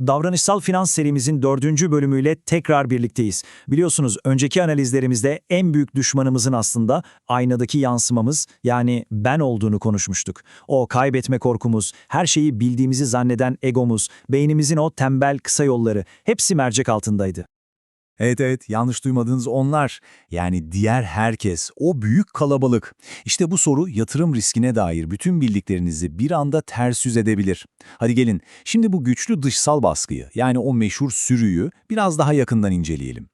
Davranışsal finans serimizin dördüncü bölümüyle tekrar birlikteyiz. Biliyorsunuz önceki analizlerimizde en büyük düşmanımızın aslında aynadaki yansımamız yani ben olduğunu konuşmuştuk. O kaybetme korkumuz, her şeyi bildiğimizi zanneden egomuz, beynimizin o tembel kısa yolları hepsi mercek altındaydı. Evet evet yanlış duymadığınız onlar. Yani diğer herkes, o büyük kalabalık. İşte bu soru yatırım riskine dair bütün bildiklerinizi bir anda ters yüz edebilir. Hadi gelin şimdi bu güçlü dışsal baskıyı yani o meşhur sürüyü biraz daha yakından inceleyelim.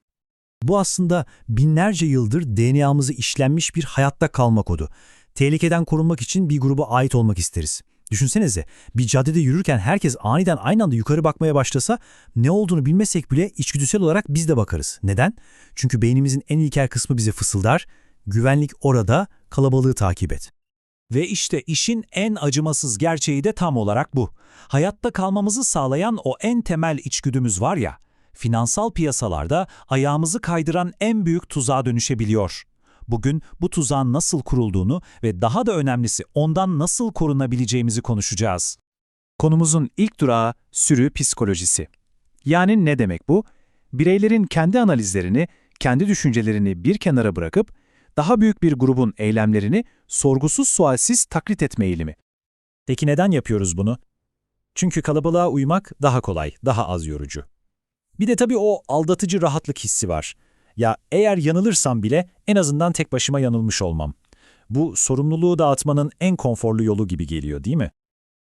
Bu aslında binlerce yıldır DNA'mızı işlenmiş bir hayatta kalma kodu. Tehlikeden korunmak için bir gruba ait olmak isteriz. Düşünsenize, bir caddede yürürken herkes aniden aynı anda yukarı bakmaya başlasa, ne olduğunu bilmesek bile içgüdüsel olarak biz de bakarız. Neden? Çünkü beynimizin en ilkel kısmı bize fısıldar, güvenlik orada, kalabalığı takip et. Ve işte işin en acımasız gerçeği de tam olarak bu. Hayatta kalmamızı sağlayan o en temel içgüdümüz var ya, finansal piyasalarda ayağımızı kaydıran en büyük tuzağa dönüşebiliyor. Bugün bu tuzağın nasıl kurulduğunu ve daha da önemlisi ondan nasıl korunabileceğimizi konuşacağız. Konumuzun ilk durağı sürü psikolojisi. Yani ne demek bu? Bireylerin kendi analizlerini, kendi düşüncelerini bir kenara bırakıp daha büyük bir grubun eylemlerini sorgusuz sualsiz taklit etme eğilimi. Peki neden yapıyoruz bunu? Çünkü kalabalığa uymak daha kolay, daha az yorucu. Bir de tabii o aldatıcı rahatlık hissi var. Ya eğer yanılırsam bile en azından tek başıma yanılmış olmam. Bu sorumluluğu dağıtmanın en konforlu yolu gibi geliyor değil mi?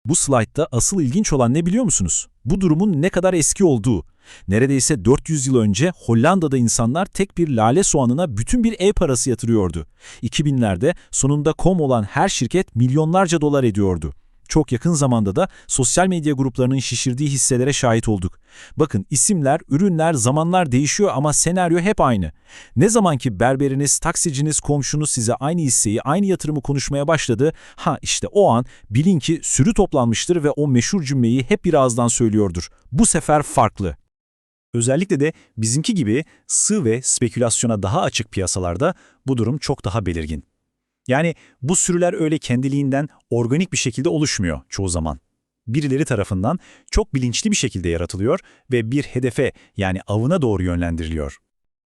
Bu slaytta asıl ilginç olan ne biliyor musunuz? Bu durumun ne kadar eski olduğu. Neredeyse 400 yıl önce Hollanda'da insanlar tek bir lale soğanına bütün bir ev parası yatırıyordu. 2000'lerde sonunda kom olan her şirket milyonlarca dolar ediyordu. Çok yakın zamanda da sosyal medya gruplarının şişirdiği hisselere şahit olduk. Bakın isimler, ürünler, zamanlar değişiyor ama senaryo hep aynı. Ne zaman ki berberiniz, taksiciniz, komşunuz size aynı hisseyi, aynı yatırımı konuşmaya başladı, ha işte o an bilin ki sürü toplanmıştır ve o meşhur cümleyi hep bir ağızdan söylüyordur. Bu sefer farklı. Özellikle de bizimki gibi sığ ve spekülasyona daha açık piyasalarda bu durum çok daha belirgin. Yani bu sürüler öyle kendiliğinden organik bir şekilde oluşmuyor çoğu zaman. Birileri tarafından çok bilinçli bir şekilde yaratılıyor ve bir hedefe yani avına doğru yönlendiriliyor.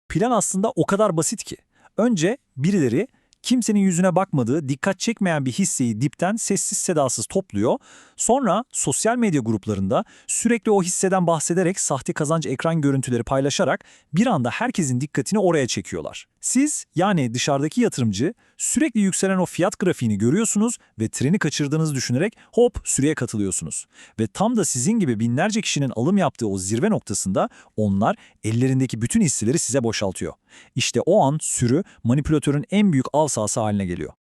Plan aslında o kadar basit ki. Önce birileri kimsenin yüzüne bakmadığı, dikkat çekmeyen bir hisseyi dipten sessiz sedasız topluyor. Sonra sosyal medya gruplarında sürekli o hisseden bahsederek sahte kazanç ekran görüntüleri paylaşarak bir anda herkesin dikkatini oraya çekiyorlar. Siz yani dışarıdaki yatırımcı sürekli yükselen o fiyat grafiğini görüyorsunuz ve treni kaçırdığınızı düşünerek hop sürüye katılıyorsunuz. Ve tam da sizin gibi binlerce kişinin alım yaptığı o zirve noktasında onlar ellerindeki bütün hisseleri size boşaltıyor. İşte o an sürü manipülatörün en büyük av sahası haline geliyor.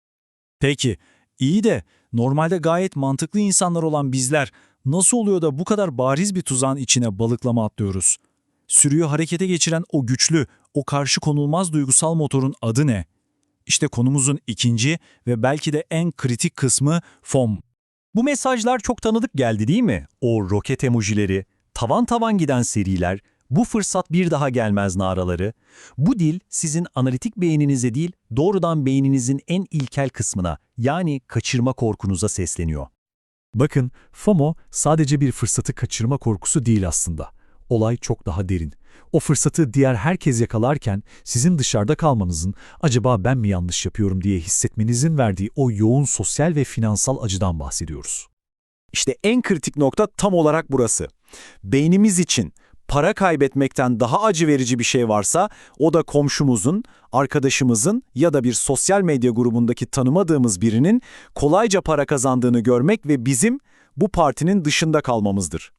Peki, iyi de normalde gayet mantıklı insanlar olan bizler nasıl oluyor da bu kadar bariz bir tuzağın içine balıklama atlıyoruz? Sürüyü harekete geçiren o güçlü, o karşı konulmaz duygusal motorun adı ne? İşte konumuzun ikinci ve belki de en kritik kısmı FOM. Bu mesajlar çok tanıdık geldi değil mi? O roket emojileri, tavan tavan giden seriler, bu fırsat bir daha gelmez naraları. Bu dil sizin analitik beyninize değil, doğrudan beyninizin en ilkel kısmına yani kaçırma korkunuza sesleniyor. Bakın, FOMO sadece bir fırsatı kaçırma korkusu değil aslında. Olay çok daha derin. O fırsatı diğer herkes yakalarken sizin dışarıda kalmanızın, acaba ben mi yanlış yapıyorum diye hissetmenizin verdiği o yoğun sosyal ve finansal acıdan bahsediyoruz. İşte en kritik nokta tam olarak burası. Beynimiz için para kaybetmekten daha acı verici bir şey varsa o da komşumuzun, arkadaşımızın ya da bir sosyal medya grubundaki tanımadığımız birinin kolayca para kazandığını görmek ve bizim bu partinin dışında kalmamızdır.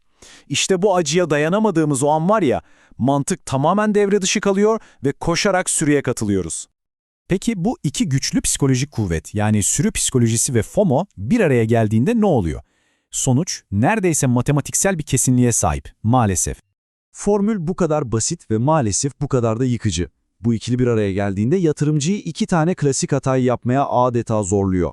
İşte bu acıya dayanamadığımız o an var ya, mantık tamamen devre dışı kalıyor ve koşarak sürüye katılıyoruz. Peki bu iki güçlü psikolojik kuvvet yani sürü psikolojisi ve FOMO bir araya geldiğinde ne oluyor? Sonuç neredeyse matematiksel bir kesinliğe sahip maalesef. Formül bu kadar basit ve maalesef bu kadar da yıkıcı. Bu ikili bir araya geldiğinde yatırımcıyı iki tane klasik hatayı yapmaya adeta zorluyor.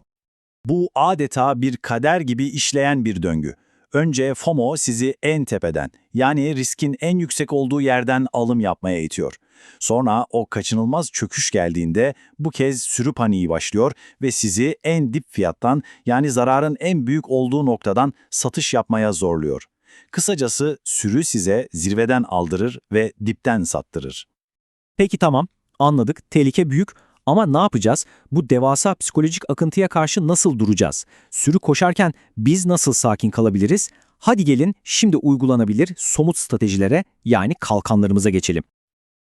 Bu adeta bir kader gibi işleyen bir döngü. Önce FOMO sizi en tepeden, yani riskin en yüksek olduğu yerden alım yapmaya itiyor. Sonra o kaçınılmaz çöküş geldiğinde bu kez sürü paniği başlıyor ve sizi en dip fiyattan yani zararın en büyük olduğu noktadan satış yapmaya zorluyor. Kısacası sürü size zirveden aldırır ve dipten sattırır. Peki tamam, anladık. Tehlike büyük ama ne yapacağız? Bu devasa psikolojik akıntıya karşı nasıl duracağız? Sürü koşarken biz nasıl sakin kalabiliriz? Hadi gelin şimdi uygulanabilir somut stratejilere yani kalkanlarımıza geçelim.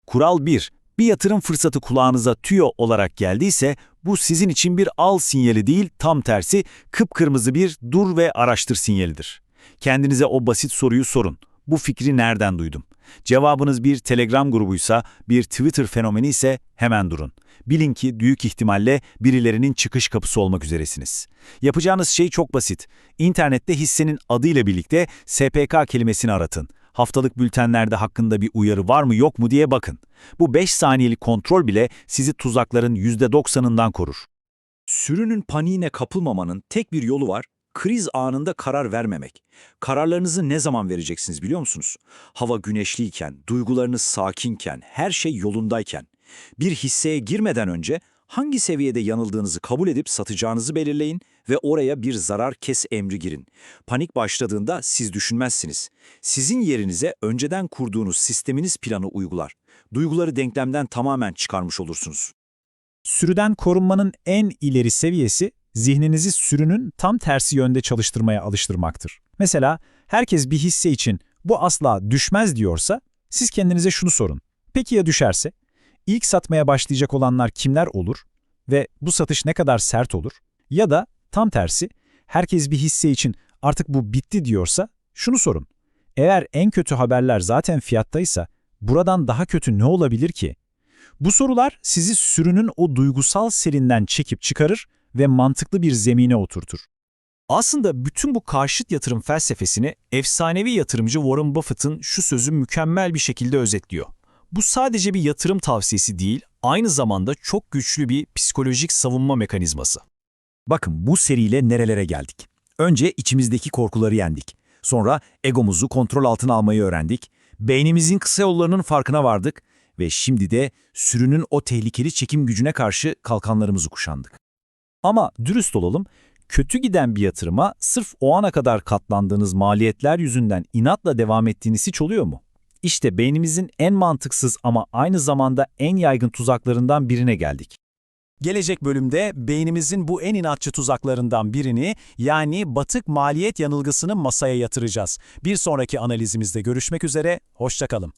Kural 1. Bir yatırım fırsatı kulağınıza tüyo olarak geldiyse bu sizin için bir al sinyali değil tam tersi kıpkırmızı bir dur ve araştır sinyalidir. Kendinize o basit soruyu sorun. Bu fikri nereden duydum? Cevabınız bir Telegram grubuysa, bir Twitter fenomeni ise hemen durun. Bilin ki büyük ihtimalle birilerinin çıkış kapısı olmak üzeresiniz. Yapacağınız şey çok basit. İnternette hissenin adıyla birlikte SPK kelimesini aratın. Haftalık bültenlerde hakkında bir uyarı var mı yok mu diye bakın. Bu 5 saniyelik kontrol bile sizi tuzakların %90'ından korur. Sürünün paniğine kapılmamanın tek bir yolu var, kriz anında karar vermemek. Kararlarınızı ne zaman vereceksiniz biliyor musunuz? Hava güneşliyken, duygularınız sakinken, her şey yolundayken. Bir hisseye girmeden önce hangi seviyede yanıldığınızı kabul edip satacağınızı belirleyin ve oraya bir zarar kes emri girin. Panik başladığında siz düşünmezsiniz. Sizin yerinize önceden kurduğunuz sisteminiz planı uygular. Duyguları denklemden tamamen çıkarmış olursunuz. Sürüden korunmanın en ileri seviyesi zihninizi sürünün tam tersi yönde çalıştırmaya alıştırmaktır. Mesela herkes bir hisse için bu asla düşmez diyorsa siz kendinize şunu sorun. Peki ya düşerse? İlk satmaya başlayacak olanlar kimler olur ve bu satış ne kadar sert olur? Ya da tam tersi herkes bir hisse için artık bu bitti diyorsa şunu sorun. Eğer en kötü haberler zaten fiyattaysa buradan daha kötü ne olabilir ki? Bu sorular sizi sürünün o duygusal serinden çekip çıkarır ve mantıklı bir zemine oturtur. Aslında bütün bu karşıt yatırım felsefesini efsanevi yatırımcı Warren Buffett'ın şu sözü mükemmel bir şekilde özetliyor. Bu sadece bir yatırım tavsiyesi değil, aynı zamanda çok güçlü bir psikolojik savunma mekanizması. Bakın bu seriyle nerelere geldik. Önce içimizdeki korkuları yendik. Sonra egomuzu kontrol altına almayı öğrendik. Beynimizin kısa yollarının farkına vardık. Ve şimdi de sürünün o tehlikeli çekim gücüne karşı kalkanlarımızı kuşandık. Ama dürüst olalım, kötü giden bir yatırıma sırf o ana kadar katlandığınız maliyetler yüzünden inatla devam ettiğiniz hiç oluyor mu? İşte beynimizin en mantıksız ama aynı zamanda en yaygın tuzaklarından birine geldik. Gelecek bölümde beynimizin bu en inatçı tuzaklarından birini yani batık maliyet yanılgısını masaya yatıracağız. Bir sonraki analizimizde görüşmek üzere, hoşçakalın.